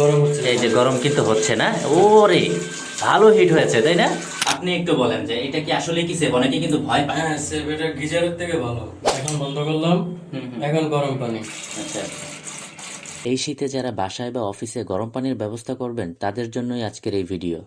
গরম হচ্ছে এই যে গরম কিন্তু হচ্ছে না। ওরে ভালো হিট হয়েছে তাই না? আপনি একটু বলেন যে এটা কি আসলে কি সেভ অনেকে কিন্তু ভয় পায়। হ্যাঁ সেভ এটা গিজারের থেকে ভালো। এখন বন্ধ করলাম। এখন গরম পানি। আচ্ছা। এই শীতে যারা বাসায় বা অফিসে গরম পানির ব্যবস্থা করবেন তাদের জন্যই আজকের এই ভিডিও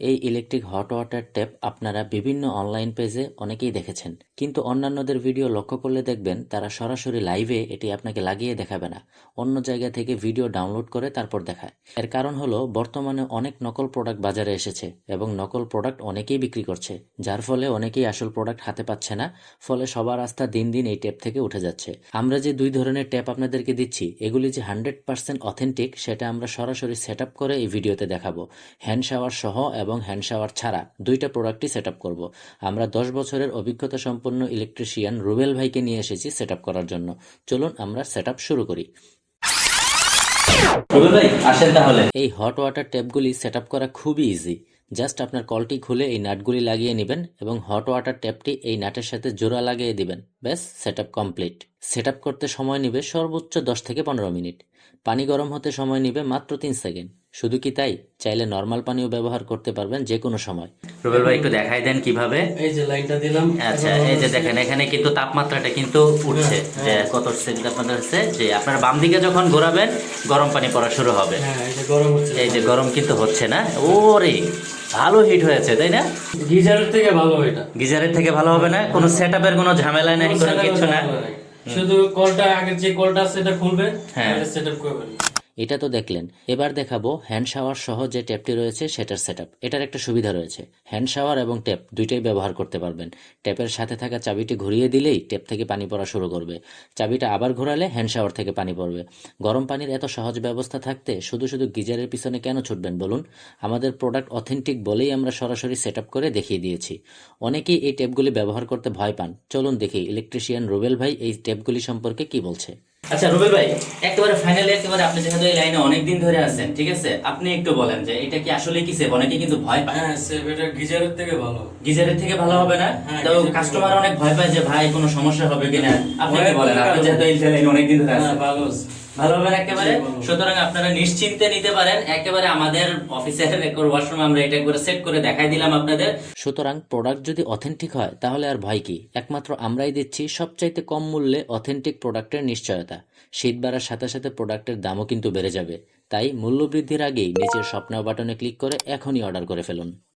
এই ইলেকট্রিক হট ওয়াটার ট্যাপ আপনারা বিভিন্ন অনলাইন পেজে অনেকেই দেখেছেন। কিন্তু অন্যান্যদের ভিডিও লক্ষ্য করলে দেখবেন, তারা সরাসরি লাইভে এটি আপনাকে লাগিয়ে দেখাবে না। অন্য জায়গা থেকে ভিডিও ডাউনলোড করে তারপর দেখায়। এর কারণ হলো, বর্তমানে অনেক নকল প্রোডাক্ট বাজারে এসেছে এবং নকল প্রোডাক্ট অনেকেই বিক্রি করছে, যার ফলে অনেকেই আসল প্রোডাক্ট হাতে পাচ্ছে না, ফলে সবার আস্থা দিন দিন এই ট্যাপ থেকে উঠে যাচ্ছে। আমরা যে দুই ধরনের ট্যাপ আপনাদেরকে দিচ্ছি, এগুলি যে হান্ড্রেড পার্সেন্ট অথেন্টিক সেটা আমরা সরাসরি সেট করে এই ভিডিওতে দেখাবো। হ্যান্ড শাওয়ার সহ এবং হ্যান্ড শাওয়ার ছাড়া দুইটা প্রোডাক্টই সেট করব। আমরা দশ বছরের অভিজ্ঞতা সম্পন্ন ইলেকট্রিশিয়ান রুবেল ভাইকে নিয়ে এসেছি সেট করার জন্য। চলুন আমরা সেট শুরু করি। রুবেল ভাই আসেন তাহলে। এই হট ওয়াটার ট্যাপগুলি সেট করা খুবই ইজি জাস্ট আপনার কলটি খুলে এই নাটগুলি লাগিয়ে নেবেন এবং হট ওয়াটার ট্যাপটি এই নাটের সাথে জোড়া লাগিয়ে দিবেন। ব্যাস সেট কমপ্লিট সেট করতে সময় নেবে সর্বোচ্চ দশ থেকে পনেরো মিনিট। পানি গরম হতে সময় নেবে মাত্র তিন সেকেন্ড। শুধু কি তাই? চাইলে নর্মাল পানিও ব্যবহার করতে পারবেন যে কোনো সময়। রুবেল ভাই একটু দেখাই দেন কীভাবে? এই যে লাইনটা দিলাম আচ্ছা এই যে দেখেন এখানে কিন্তু তাপমাত্রাটা কিন্তু উঠছে যে কত সেকেন্ড তাপমাত্রা হচ্ছে যে আপনার বাম দিকে যখন ঘোরাবেন গরম পানি পড়া শুরু হবে। হ্যাঁ এই যে গরম হচ্ছে। এই যে গরম কিন্তু হচ্ছে না। ওরে ভালো হিট হয়েছে তাই না? গিজারের থেকে ভালো এটা। গিজারের থেকে ভালো হবে না? কোনো সেট কোনো ঝামেলা নাই কোনো কিছু না? শুধু কলটা আগের যে কলটা আছে সেটা খুলবেন হ্যাঁ। সেট আপ করবেন। এটা তো দেখলেন। এবার দেখাবো হ্যান্ড শাওয়ার সহ যে ট্যাপটি রয়েছে সেটার সেটআপ। এটার একটা সুবিধা রয়েছে। হ্যান্ড শাওয়ার এবং ট্যাপ দুইটাই ব্যবহার করতে পারবেন। ট্যাপের সাথে থাকা চাবিটি ঘুরিয়ে দিলেই ট্যাপ থেকে পানি পড়া শুরু করবে। চাবিটা আবার ঘোরালে হ্যান্ড শাওয়ার থেকে পানি পড়বে। গরম পানির এত সহজ ব্যবস্থা থাকতে শুধু শুধু গিজারের পিছনে কেন ছুটবেন বলুন? আমাদের প্রোডাক্ট অথেন্টিক বলেই আমরা সরাসরি সেটআপ করে দেখিয়ে দিয়েছি। অনেকেই এই ট্যাপগুলি ব্যবহার করতে ভয় পান। চলুন দেখি ইলেকট্রিশিয়ান রুবেল ভাই এই ট্যাপগুলি সম্পর্কে কি বলছে। আচ্ছা রুবেল ভাই একেবারে ফাইনালি একেবারে আপনি যেহেতু এই লাইনে অনেকদিন ধরে আছেন ঠিক আছে? আপনি একটু বলেন যে এটা কি আসলে কি সেভ অনেকে কিন্তু ভয় পায়। হ্যাঁ সেভ এটা গিজারের থেকে ভালো। গিজারের থেকে ভালো হবে না? হ্যাঁ, তো কাস্টমার অনেক ভয় পায় যে ভাই কোনো সমস্যা হবে কিনা? আপনি কি বলেন? আপনি যেহেতু এই লাইনে অনেকদিন ধরে হ্যাঁ আছেন। ভালো। ভালো হবে না একেবারে। সুতরাং আপনারা নিশ্চিন্তে নিতে পারেন। একেবারে আমাদের অফিসের ওয়াশরুম আমরা এটা করে সেট করে দেখাই দিলাম আপনাদের। সুতরাং প্রোডাক্ট যদি অথেন্টিক হয় তাহলে আর ভয় কি? একমাত্র আমরাই দিচ্ছি সবচাইতে কম মূল্যে অথেন্টিক প্রোডাক্টের নিশ্চয়তা। শীত বাড়ার সাথে সাথে প্রোডাক্টের দামও কিন্তু বেড়ে যাবে। তাই মূল্য বৃদ্ধির আগেই নিচের স্বপ্ন বাটনে ক্লিক করে এখনই অর্ডার করে ফেলুন।